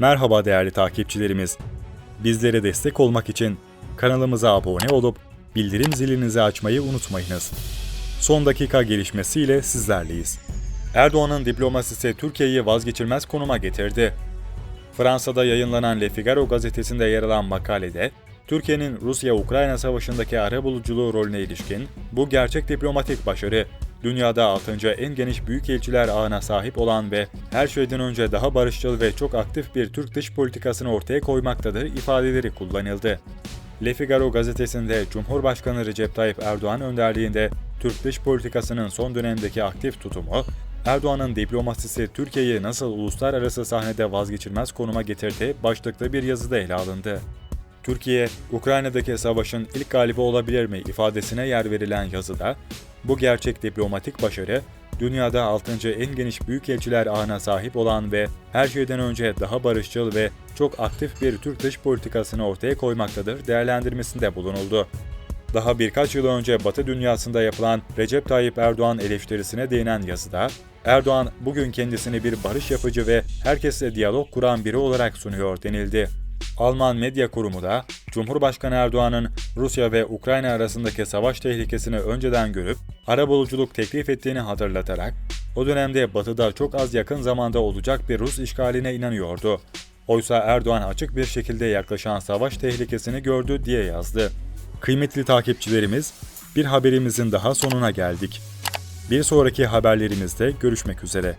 Merhaba değerli takipçilerimiz. Bizlere destek olmak için kanalımıza abone olup bildirim zilinizi açmayı unutmayınız. Son dakika gelişmesiyle sizlerleyiz. Erdoğan'ın diplomasisi Türkiye'yi vazgeçilmez konuma getirdi. Fransa'da yayınlanan Le Figaro gazetesinde yer alan makalede, Türkiye'nin Rusya-Ukrayna savaşındaki arabuluculuğu rolüne ilişkin bu gerçek diplomatik başarı, dünyada 6. en geniş büyükelçiler ağına sahip olan ve her şeyden önce daha barışçıl ve çok aktif bir Türk dış politikasını ortaya koymaktadır ifadeleri kullanıldı. Le Figaro gazetesinde Cumhurbaşkanı Recep Tayyip Erdoğan önderliğinde Türk dış politikasının son dönemdeki aktif tutumu, Erdoğan'ın diplomasisi Türkiye'yi nasıl uluslararası sahnede vazgeçilmez konuma getirdi başlıklı bir yazıda ele alındı. Türkiye, Ukrayna'daki savaşın ilk galibi olabilir mi ifadesine yer verilen yazıda, bu gerçek diplomatik başarı, dünyada 6. en geniş büyükelçiler ağına sahip olan ve her şeyden önce daha barışçıl ve çok aktif bir Türk dış politikasını ortaya koymaktadır değerlendirmesinde bulunuldu. Daha birkaç yıl önce Batı dünyasında yapılan Recep Tayyip Erdoğan eleştirisine değinen yazıda, Erdoğan bugün kendisini bir barış yapıcı ve herkesle diyalog kuran biri olarak sunuyor denildi. Alman medya kurumu da Cumhurbaşkanı Erdoğan'ın Rusya ve Ukrayna arasındaki savaş tehlikesini önceden görüp arabuluculuk teklif ettiğini hatırlatarak o dönemde Batı'da çok az yakın zamanda olacak bir Rus işgaline inanıyordu. Oysa Erdoğan açık bir şekilde yaklaşan savaş tehlikesini gördü diye yazdı. Kıymetli takipçilerimiz, bir haberimizin daha sonuna geldik. Bir sonraki haberlerimizde görüşmek üzere.